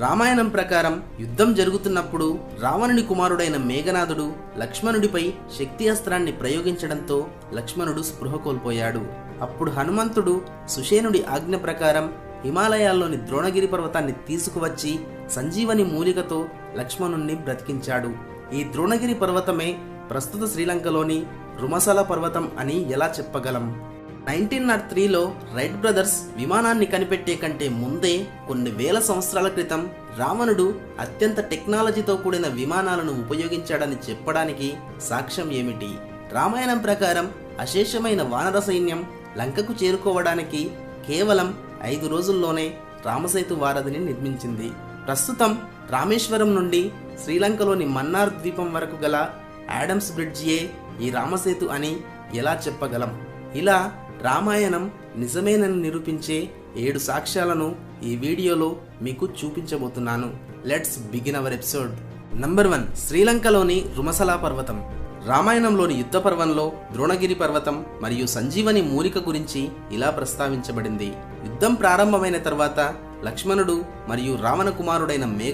రామాయణం ప్రకారం యుద్ధం జరుగుతున్నప్పుడు రావణుని కుమారుడైన మేఘనాథుడు లక్ష్మణుడిపై శక్తి అస్త్రాన్ని ప్రయోగించడంతో లక్ష్మణుడు స్పృహ కోల్పోయాడు. అప్పుడు హనుమంతుడు సుషేనుడి ఆజ్ఞ ప్రకారం హిమాలయాల్లోని ద్రోణగిరి పర్వతాన్ని తీసుకువచ్చి సంజీవని మూలికతో లక్ష్మణుణ్ణి బ్రతికించాడు. ఈ ద్రోణగిరి పర్వతమే ప్రస్తుత శ్రీలంకలోని రుమసల పర్వతం అని ఎలా చెప్పగలం? నైన్టీన్ నాట్ త్రీలో రైట్ బ్రదర్స్ విమానాన్ని కనిపెట్టే కంటే ముందే కొన్ని వేల సంవత్సరాల క్రితం రావణుడు అత్యంత టెక్నాలజీతో కూడిన విమానాలను ఉపయోగించాడని చెప్పడానికి సాక్ష్యం ఏమిటి? రామాయణం ప్రకారం అశేషమైన వానర సైన్యం లంకకు చేరుకోవడానికి కేవలం ఐదు రోజుల్లోనే రామసేతు వారధిని నిర్మించింది. ప్రస్తుతం రామేశ్వరం నుండి శ్రీలంకలోని మన్నార్ ద్వీపం వరకు గల యాడమ్స్ బ్రిడ్జియే ఈ రామసేతు అని ఎలా చెప్పగలం? ఇలా రామాయణం నిజమేనని నిరూపించే ఏడు సాక్ష్యాలను ఈ వీడియోలో మీకు చూపించబోతున్నాను. Let's begin our episode. Number one శ్రీలంకలోని Rumassala పర్వతం. రామాయణంలోని యుద్ధ పర్వంలో ద్రోణగిరి పర్వతం మరియు సంజీవని మూలిక గురించి ఇలా ప్రస్తావించబడింది. యుద్ధం ప్రారంభమైన తర్వాత లక్ష్మణుడు మరియు రావణ కుమారుడైన మేఘ